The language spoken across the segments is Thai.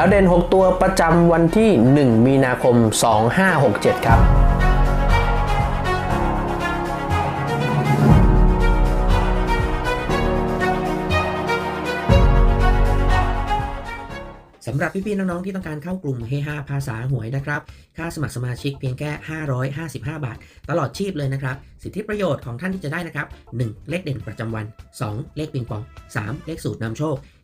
ดาวเด่น 6 ตัวประจำวันที่ 1 มีนาคม 2567 ครับสำหรับพี่ๆน้องๆที่ต้องการเข้ากลุ่มเฮฮาภาษาหวยนะครับ ค่าสมัครสมาชิกเพียงแค่ 555 บาท ตลอดชีพเลยนะครับ สิทธิประโยชน์ของท่านที่จะได้นะครับ 1. เลขเด่นประจำวัน 2. เลขปิงปอง 3. เลขสูตรนำโชค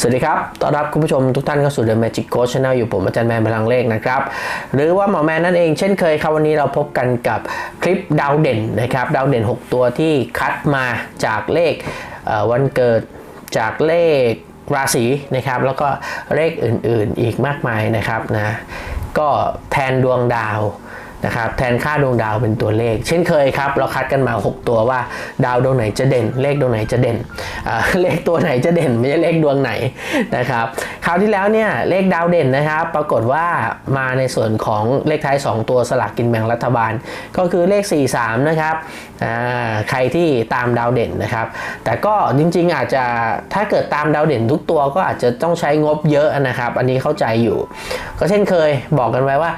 สวัสดีครับ ต้อนรับคุณผู้ชมทุกท่านเข้าสู่ The Magic Coach Channel อยู่ผมอาจารย์แมนพลังเลขนะครับ หรือว่าหมอแมนนั่นเองเช่นเคยครับวันนี้เราพบกันกับคลิปดาวเด่นนะครับ ดาวเด่น 6 ตัวที่คัดมาจากเลขวันเกิดจากเลขราศีนะครับ แล้วก็เลขอื่นๆอีกมากมายนะครับนะ ก็แทนดวงดาว นะครับแทนค่าดวงดาวเป็นตัวเลข เช่นเคยครับ เราคัดกันมา 6 ตัวว่า ดาวดวงไหนจะเด่น เลขดวงไหนจะเด่นเลขตัวไหนจะเด่น ไม่ใช่เลขดวงไหนนะครับคราวที่แล้วเนี่ยเลขดาวเด่นนะครับ ปรากฏว่ามาในส่วนของเลขท้าย 2 ตัวสลากกินแบ่งรัฐบาล ก็คือเลข 43 นะครับใครที่ตามดาวเด่นนะครับ แต่ก็จริงๆอาจจะถ้าเกิดตามดาวเด่นทุกตัวก็อาจจะต้องใช้งบเยอะนะครับ อันนี้เข้าใจอยู่ ก็เช่นเคยบอกกันไว้ว่า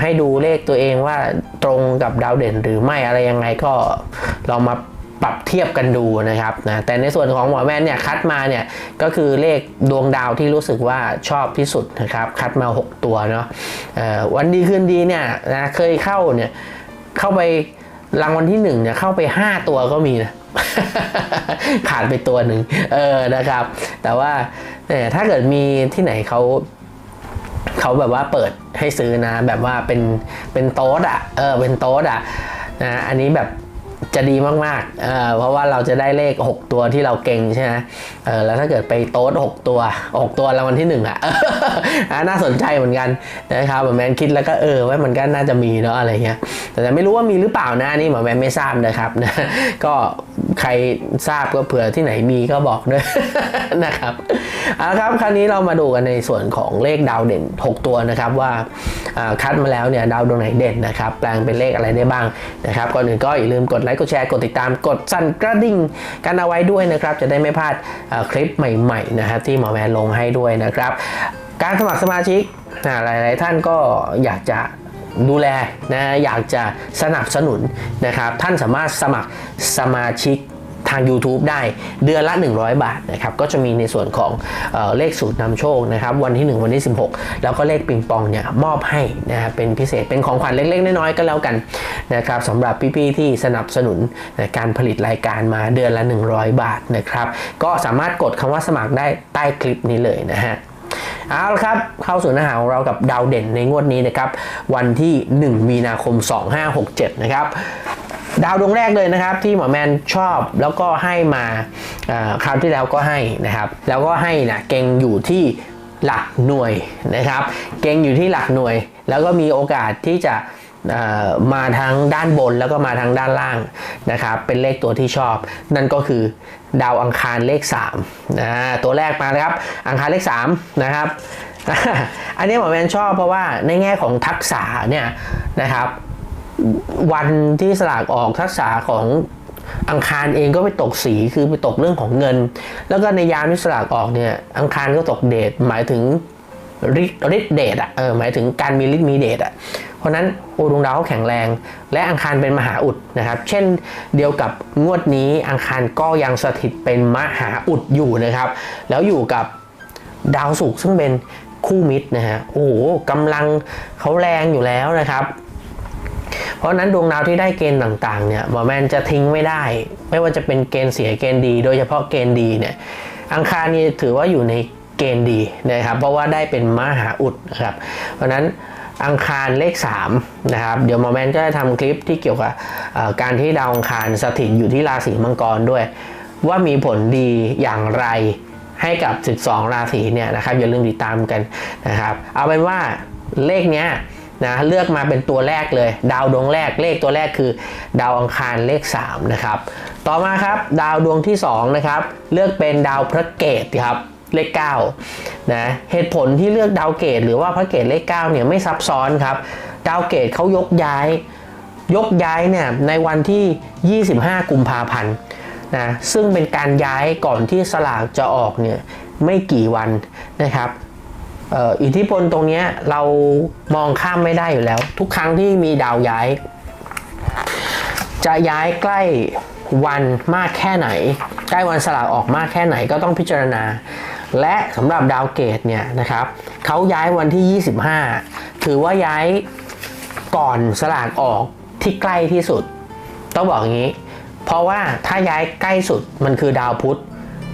ให้ดูเลขตัวเองว่าตรงกับดาวเด่นหรือไม่อะไรยังไงก็ลองมาปรับเทียบกันดูนะครับนะแต่ในส่วนของหมอแมนเนี่ยคัดมาเนี่ยก็คือเลขดวงดาวที่รู้สึกว่าชอบที่สุดนะครับคัดมา 6 ตัวเนาะวันดีคืนดีเนี่ยนะเคยเข้าเนี่ยเข้าไปรางวัลที่1เนี่ยเข้าไป 5 ตัวก็มีนะขาดไปตัวหนึ่งเออนะครับ แต่ว่าเนี่ยถ้าเกิดมีที่ไหนเขา เขาแบบว่าเปิดให้ซื้อนะ แบบว่าเป็นเป็นโต๊ดอะเออเป็นโต๊ดอะนะอันนี้แบบ จะดีมากๆเออเพราะว่าเราจะได้เลข 6 ตัวที่เราเก่งใช่ไหมเออแล้วถ้าเกิดไปโต๊ด6ตัว 6 ตัวรางวัลที่1อะอะน่าสนใจเหมือนกันนะครับหมอแมนคิดแล้วก็เออว่ามันก็น่าจะมีเนาะอะไรเงี้ย แต่ไม่รู้ว่ามีหรือเปล่านะนี่หมอแมนไม่ทราบนะครับนะก็ใครทราบก็เผื่อที่ไหนมีก็บอกด้วยนะครับเอาละครับคราวนี้เรามาดูกันในส่วนของเลขดาวเด่น 6 ตัวนะครับว่าอ่าคัดมาแล้วเนี่ยดาวดวงไหนเด่นนะครับแปลงเป็นเลขอะไรได้บ้างนะครับก่อนอื่นก็อย่าลืมกดไลค์กดแชร์กดติดตามกดสั่นกระดิ่งกันเอาไว้ด้วยนะครับ จะได้ไม่พลาดคลิปใหม่ๆนะครับที่หมอแมนลงให้ด้วยนะครับ การสมัครสมาชิกหลายๆท่านก็อยากจะดูแลนะอยากจะสนับสนุนนะครับ ท่านสามารถสมัครสมาชิก ทาง YouTube ได้เดือนละ 100 บาทนะครับก็จะมีในส่วนของเออเลขสูตรนำโชคนะครับวันที่ 1 วันที่ 16 แล้วก็เลขปิงปองเนี่ยมอบให้นะครับเป็นพิเศษเป็นของขวัญเล็กๆ น้อยๆก็แล้วกันนะครับสำหรับพี่ๆที่สนับสนุนการผลิตรายการมาเดือนละ 100 บาทนะครับก็สามารถกดคำว่าสมัครได้ใต้คลิปนี้เลยนะฮะเอาละครับ เข้าสู่เนื้อหาของเรากับดาวเด่นในงวดนี้นะครับ วันที่ 1 มีนาคม 2567 นะครับ ดาวดวงแรกเลยนะครับที่หมอแมนชอบแล้วก็ให้มาคราวที่แล้วก็ให้นะครับ แล้วก็ให้นะเก่งอยู่ที่หลักหน่วยนะครับ เก่งอยู่ที่หลักหน่วย แล้วก็มีโอกาสที่จะมาทั้งด้านบนแล้วก็มาทั้งด้านล่างนะครับ เป็นเลขตัวที่ชอบ นั่นก็คือดาวอังคารเลข3นะตัวแรกมานะครับ อังคารเลข3นะครับ อันนี้หมอแมนชอบเพราะว่าในแง่ของทักษะเนี่ยนะครับ วันที่สลากออกทักษะของอังคารเองก็ไปตกสีคือไปตกเรื่องของเงิน แล้วก็ในยามที่สลากออกเนี่ยอังคารก็ตกเดทหมายถึงฤทธิ์เดชอะเออหมายถึงการมีฤทธิ์มีเดชอะเพราะฉะนั้นโอดวงดาวเขาแข็งแรง และอังคารเป็นมหาอุดนะครับ เช่นเดียวกับงวดนี้อังคารก็ยังสถิตเป็นมหาอุดอยู่นะครับ แล้วอยู่กับดาวศุกร์ซึ่งเป็นคู่มิตรนะฮะโอ้โหกำลังเขาแรงอยู่แล้วนะครับ เพราะนั้นดวงดาวที่ได้เกณฑ์ต่างๆเนี่ยหมอแมนจะทิ้งไม่ได้ ไม่ว่าจะเป็นเกณฑ์เสียเกณฑ์ดี โดยเฉพาะเกณฑ์ดีเนี่ยอังคารนี่ถือว่าอยู่ในเกณฑ์ดีนะครับ เพราะว่าได้เป็นมหาอุดนะครับ เพราะนั้นอังคารเลข3นะครับเดี๋ยวหมอแมนก็จะทำคลิปที่เกี่ยวกับการที่ดาวอังคารสถิตอยู่ที่ราศีมังกรด้วย ว่ามีผลดีอย่างไรให้กับ 12 ราศีเนี่ยนะครับอย่าลืมติดตามกันนะครับ เอาเป็นว่าเลขเนี้ย นะเลือกมาเป็นตัวแรกเลย ดาวดวงแรกเลขตัวแรกคือ ดาวอังคารเลข3นะครับต่อมาครับดาวดวงที่2นะครับเลือกเป็นดาวพระเกตครับเลข9นะเหตุผลที่เลือกดาวเกตหรือว่าพระเกตเลข9เนี่ยไม่ซับซ้อนครับ ดาวเกตเขายกย้าย ยกย้ายเนี่ยในวันที่ 25 กุมภาพันธ์นะซึ่งเป็นการย้ายก่อนที่สลากจะออกเนี่ยไม่กี่วันนะครับ อิทธิพลตรงนี้เรามองข้ามไม่ได้อยู่แล้ว ทุกครั้งที่มีดาวย้าย จะย้ายใกล้วันมากแค่ไหน ใกล้วันสลากออกมากแค่ไหนก็ต้องพิจารณา และสำหรับดาวเกตเนี่ยนะครับเขาย้ายวันที่ 25 ถือว่าย้ายก่อนสลากออกที่ใกล้ที่สุด ต้องบอกอย่างนี้ เพราะว่าถ้าย้ายใกล้สุดมันคือดาวพุธ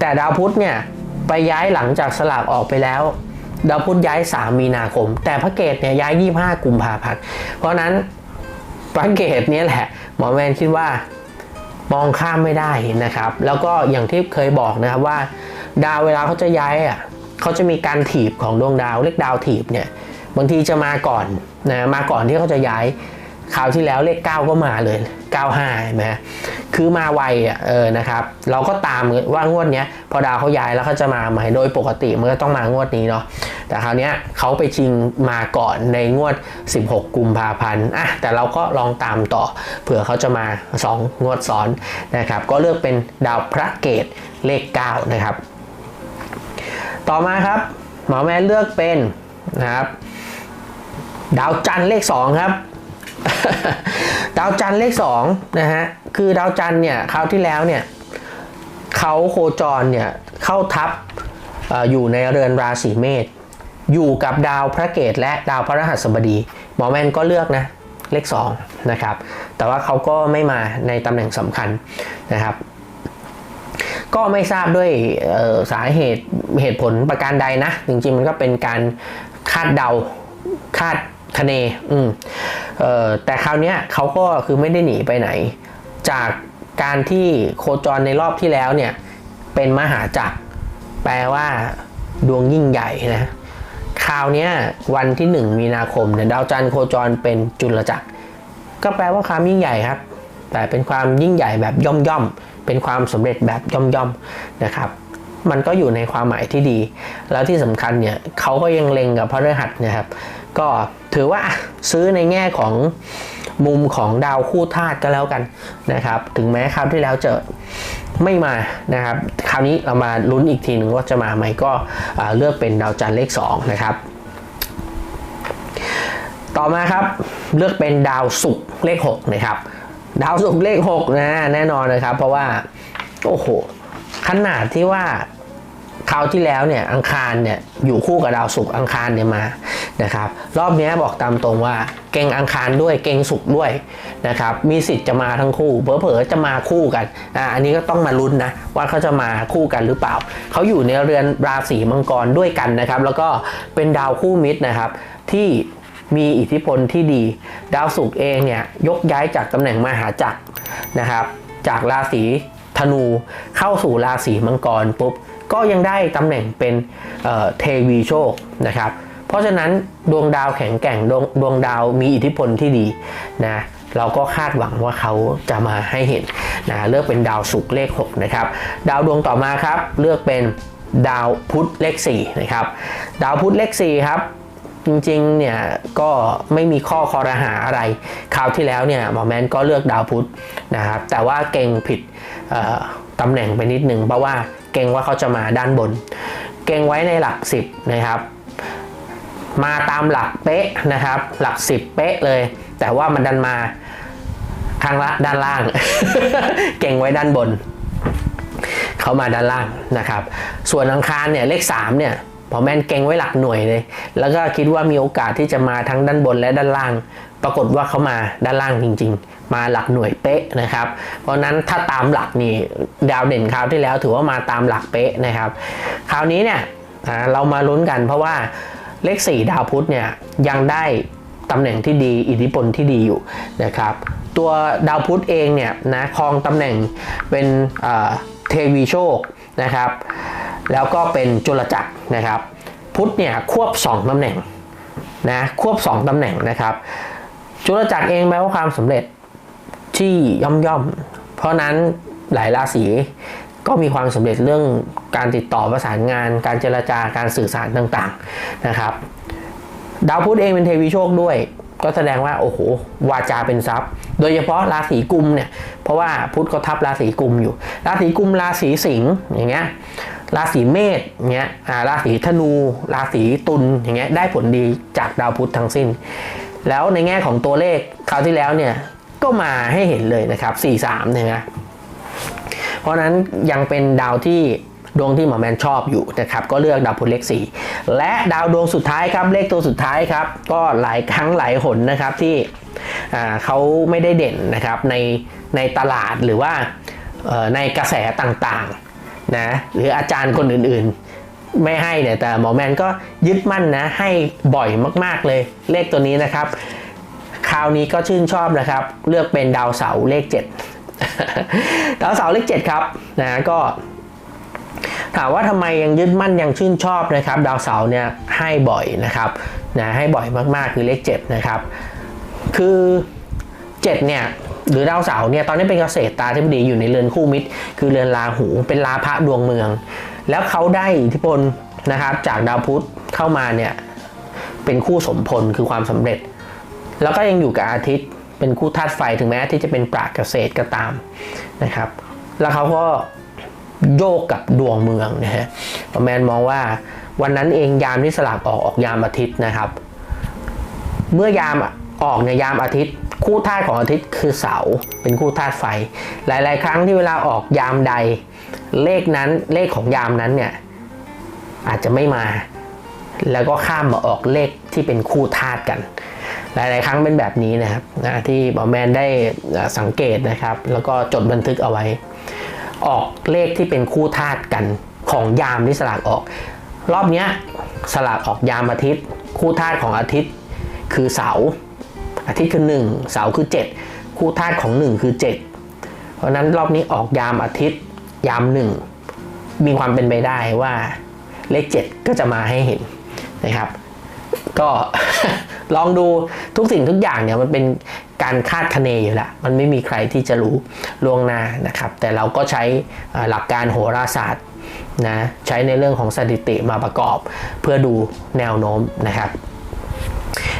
แต่ดาวพุธเนี่ยไปย้ายหลังจากสลากออกไปแล้ว ดาวพุธย้าย 3 มีนาคม แต่พระเกตเนี่ยย้าย 25 กุมภาพันธ์เพราะนั้นพระเกตเนี่ยแหละหมอแมนคิดว่ามองข้ามไม่ได้นะครับ แล้วก็อย่างที่เคยบอกนะครับว่า ดาวเวลาเขาจะย้ายอะเขาจะมีการถีบของดวงดาวเรียกดาวถีบเนี่ยบางทีจะมาก่อนนะมาก่อนที่เขาจะย้าย คราวที่แล้วเลข 9 ก็มาเลย 95เห็นไหมคือมาไวอะเออนะครับ เราก็ตามว่างวดเนี้ยพอดาวเขาย้ายแล้วเขาจะมาใหม่โดยปกติมันก็ต้องมางวดนี้เนาะแต่คราวเนี้ยเขาไปชิงมาก่อนในงวด 16 กุมภาพันธ์อะแต่เราก็ลองตามต่อ เผื่อเขาจะมา 2 งวดซ้อนนะครับ ก็เลือกเป็นดาวพระเกตเลข 9 นะครับ ต่อมาครับ หมอแม่เลือกเป็นนะครับ ดาวจันทร์เลข 2 ครับ ดาวจันทร์เลข2นะฮะคือดาวจันทร์เนี่ยคราวที่แล้วเนี่ยเขาโคจรเนี่ยเข้าทับออยู่ในเรือนราศีเมษอยู่กับดาวพระเกตและดาวพระรหัสบดี หมอแมนก็เลือกนะเลข2นะครับแต่ว่าเขาก็ไม่มาในตำแหน่งสำคัญนะครับ ก็ไม่ทราบด้วยออสาเหตุเหตุผลประการใดนะ จริงๆมันก็เป็นการคาดเดาคาด คะเนอืมเอ่อแต่คราวเนี้ยเขาก็คือไม่ได้หนีไปไหน จากการที่โคจรในรอบที่แล้วเนี่ยเป็นมหาจักร แปลว่าดวงยิ่งใหญ่นะคราวเนี้ยวันที่ 1 มีนาคมเนี่ยดาวจันทร์โคจรเป็นจุลจักร ก็แปลว่าความยิ่งใหญ่ครับ แต่เป็นความยิ่งใหญ่แบบย่อมย่อมเป็นความสำเร็จแบบย่อมย่อมนะครับ มันก็อยู่ในความหมายที่ดี แล้วที่สำคัญเนี่ยเขาก็ยังเล็งกับพระฤหัสเนะครับ ก็ ถือว่าซื้อในแง่ของมุมของดาวคู่ธาตุก็แล้วกันนะครับ ถึงแม้คราวที่แล้วจะไม่มานะครับ คราวนี้เรามาลุ้นอีกทีหนึ่งว่าจะมาไหมก็เลือกเป็นดาวจันทร์เลข 2 นะครับ ต่อมาครับเลือกเป็นดาวศุกร์เลข 6 นะครับ ดาวศุกร์เลข 6 นะแน่นอนนะครับ เพราะว่า โอ้โห ขนาดที่ว่าคราวที่แล้วเนี่ยอังคารเนี่ยอยู่คู่กับดาวศุกร์อังคารเนี่ยมา นะครับ รอบนี้บอกตามตรงว่าเก่งอังคารด้วยเก่งศุกด้วยนะครับ มีสิทธิ์จะมาทั้งคู่เผลอๆจะมาคู่กันอ่าอันนี้ก็ต้องมาลุ้นนะว่าเขาจะมาคู่กันหรือเปล่า เขาอยู่ในเรือนราศีมังกรด้วยกันนะครับ แล้วก็เป็นดาวคู่มิตรนะครับ ที่มีอิทธิพลที่ดี ดาวศุกร์เองเนี่ยยกย้ายจากตำแหน่งมหาจักรนะครับ จากราศีธนูเข้าสู่ราศีมังกรปุ๊บก็ยังได้ตำแหน่งเป็นเเทวีโชคนะครับ เพราะฉะนั้นดวงดาวแข็งแกร่งดวงดวงดาวมีอิทธิพลที่ดีนะเราก็คาดหวังว่าเขาจะมาให้เห็นนะเลือกเป็นดาวศุกร์เลข 6 นะครับ ดาวดวงต่อมาครับ เลือกเป็นดาวพุธเลข4นะครับดาวพุธเลข4ครับจริงๆเนี่ยก็ไม่มีข้อคอรหาอะไรคราวที่แล้วเนี่ยหมอแมนก็เลือกดาวพุธนะครับแต่ว่าเก่งผิดตำแหน่งไปนิดนึงเพราะว่าเก่งว่าเขาจะมาด้านบน เก่งไว้ในหลัก 10นะครับ มาตามหลักเป๊ะนะครับ หลัก 10 เป๊ะเลย แต่ว่ามันดันมาทางละด้านล่าง เก่งไว้ด้านบน เขามาด้านล่างนะครับ ส่วนอังคารเนี่ยเลข3เนี่ยพอแมนเก่งไว้หลักหน่วยเลย แล้วก็คิดว่ามีโอกาสที่จะมาทั้งด้านบนและด้านล่าง ปรากฏว่าเขามาด้านล่างจริง ๆ มาหลักหน่วยเป๊ะนะครับ เพราะนั้นถ้าตามหลักนี่ดาวเด่นคราวที่แล้วถือว่ามาตามหลักเป๊ะนะครับ คราวนี้เนี่ยเรามาลุ้นกันเพราะว่า เลข 4 ดาวพุธเนี่ยยังได้ตำแหน่งที่ดีอิทธิพลที่ดีอยู่นะครับ ตัวดาวพุธเองเนี่ยนะครองตำแหน่งเป็นเทวีโชคนะครับ แล้วก็เป็นจุลจักรนะครับ พุธเนี่ยควบ 2ตำแหน่งนะควบ 2ตำแหน่งนะครับ จุลจักรเองแม้ว่าความสำเร็จที่ย่อมย่อมเพราะนั้นหลายราศี ก็มีความสำเร็จเรื่องการติดต่อประสานงาน การเจรจาการสื่อสารต่างๆนะครับดาวพุธเองเป็นเทวีโชคด้วย ก็แสดงว่าโอ้โหวาจาเป็นทรัพย์ โดยเฉพาะราศีกุมเนี่ยเพราะว่าพุธก็ทับราศีกุมอยู่ ราศีกุมราศีสิงห์อย่างเงี้ยราศีเมษอย่างเงี้ยราศีธนู ราศีตุลอย่างเงี้ยได้ผลดีจากดาวพุธทั้งสิ้น แล้วในแง่ของตัวเลขคราวที่แล้วเนี่ยก็มาให้เห็นเลยนะครับ 43เนี่ยนะ เพราะฉะนั้นยังเป็นดาวที่ดวงที่หมอแมนชอบอยู่นะครับก็เลือกดาวพุธเลข4และดาวดวงสุดท้ายครับเลขตัวสุดท้ายครับ ก็หลายครั้งหลายหนนะครับที่เขาไม่ได้เด่นนะครับในในตลาดหรือว่าในกระแสต่างๆนะหรืออาจารย์คนอื่นๆ ไม่ให้เนี่ยแต่หมอแมนก็ยึดมั่นนะให้บ่อยมากๆเลยเลขตัวนี้นะครับ คราวนี้ก็ชื่นชอบนะครับ เลือกเป็นดาวเสาร์เลข 7 ดาวเสาร์เลข7ครับนะก็ถามว่าทำไมยังยึดมั่นยังชื่นชอบนะครับ ดาวเสาร์เนี่ยให้บ่อยนะครับนะให้บ่อยมากๆคือเลข7นะครับ คือ7เนี่ยหรือดาวเสาร์เนี่ยตอนนี้เป็นเกษตรตาธิบดีอยู่ในเรือนคู่มิตร คือเรือนราหูเป็นลาพระดวงเมือง แล้วเขาได้อิทธิพลนะครับจากดาวพุธเข้ามาเนี่ยเป็นคู่สมพลคือความสำเร็จ แล้วก็ยังอยู่กับอาทิตย์ เป็นคู่ธาตุไฟถึงแม้ทิตย์จะเป็นปราเกษตรก็ตามนะครับ แล้วเขาก็โยกกับดวงเมืองนะฮะประแมนมองว่าวันนั้นเองยามที่สลากออกออกยามอาทิตย์นะครับ เมื่อยามออกในยามอาทิตย์ คู่ธาตุของอาทิตย์คือเสาเป็นคู่ธาตุไฟ หลาย ๆ ครั้งที่เวลาออกยามใด เลขนั้นเลขของยามนั้นเนี่ยอาจจะไม่มา แล้วก็ข้ามมาออกเลขที่เป็นคู่ธาตุกัน หลาย ๆ ครั้งเป็นแบบนี้นะครับนะที่หมอแมนได้สังเกตนะครับ แล้วก็จดบันทึกเอาไว้ ออกเลขที่เป็นคู่ธาตุกันของยามที่สลากออก รอบนี้สลากออกยามอาทิตย์ คู่ธาตุของอาทิตย์คือเสาร์อาทิตย์คือ 1 เสาร์คือ 7 คู่ธาตุของ 1 คือ 7 เพราะฉะนั้นรอบนี้ออกยามอาทิตย์ ยาม 1 มีความเป็นไปได้ว่าเลข 7 ก็จะมาให้เห็นนะครับ ก็ ลองดูทุกสิ่งทุกอย่างเนี่ยมันเป็นการคาดคะเนอยู่แล้วมันไม่มีใครที่จะรู้ล่วงหน้านะครับ แต่เราก็ใช้หลักการโหราศาสตร์นะใช้ในเรื่องของสถิติมาประกอบ เพื่อดูแนวโน้มนะครับ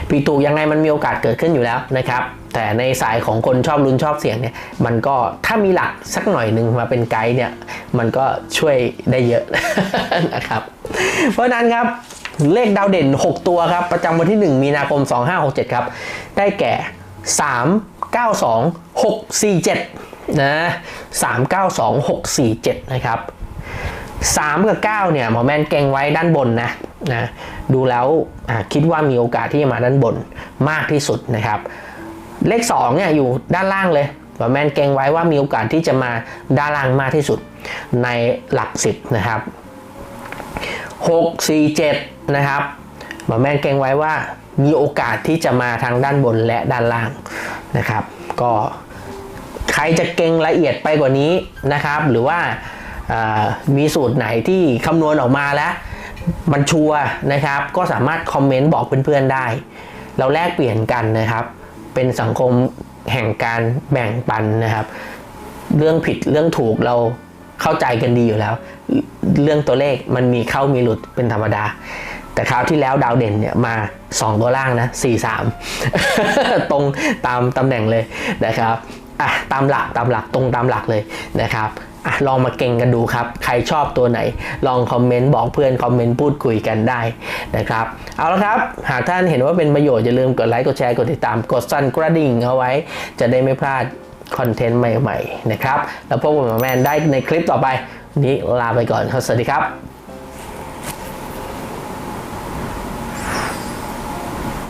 ปีตูยังไงมันมีโอกาสเกิดขึ้นอยู่แล้วนะครับแต่ในสายของคนชอบลุ้นชอบเสี่ยงเนี่ยมันก็ถ้ามีหลักสักหน่อยหนึ่งมาเป็นไกด์เนี่ยมันก็ช่วยได้เยอะนะครับ เพราะนั้นครับ เลขดาวเด่น 6 ตัวครับ ประจำวันที่ 1 มีนาคม 2567 ครับ ได้แก่ 3 9 2 6 4 7 นะ 3 9 2 6 4 7 นะครับ 3 กับ 9 เนี่ยหมอแมนเก่งไว้ด้านบนนะนะดูแล้วคิดว่ามีโอกาสที่จะมาด้านบนมากที่สุดนะครับ เลข2เนี่ยอยู่ด้านล่างเลยหมอแมนเก่งไว้ว่ามีโอกาสที่จะมาด้านล่างมากที่สุดในหลักสิบนะครับ 6 4 7 นะครับหมอแมนเก่งไว้ว่ามีโอกาสที่จะมาทางด้านบนและด้านล่างนะครับ ก็ใครจะเก่งละเอียดไปกว่านี้นะครับ หรือว่าามีสูตรไหนที่คำนวณออกมาแล้วมันชัวนะครับ ก็สามารถคอมเมนต์บอกเพื่อนๆได้ เราแลกเปลี่ยนกันนะครับ เป็นสังคมแห่งการแบ่งปันนะครับ เรื่องผิดเรื่องถูกเราเข้าใจกันดีอยู่แล้ว เรื่องตัวเลขมันมีเข้ามีหลุดเป็นธรรมดา แต่คราวที่แล้วดาวเด่นเนี่ยมา 2 ตัวล่างนะ 4 3 ตรงตามตำแหน่งเลยนะครับอะตามหลักตามหลักตรงตามหลักเลยนะครับอะลองมาเก่งกันดูครับ ใครชอบตัวไหน ลองคอมเมนต์บอกเพื่อนคอมเมนต์พูดคุยกันได้นะครับ เอาละครับ หากท่านเห็นว่าเป็นประโยชน์อย่าลืมกดไลค์กดแชร์กดติดตามกดสั่นกระดิ่งเอาไว้ จะได้ไม่พลาดคอนเทนต์ใหม่ๆนะครับ แล้วพบกับหมอแมนได้ในคลิปต่อไป นี้ลาไปก่อนครับสวัสดีครับ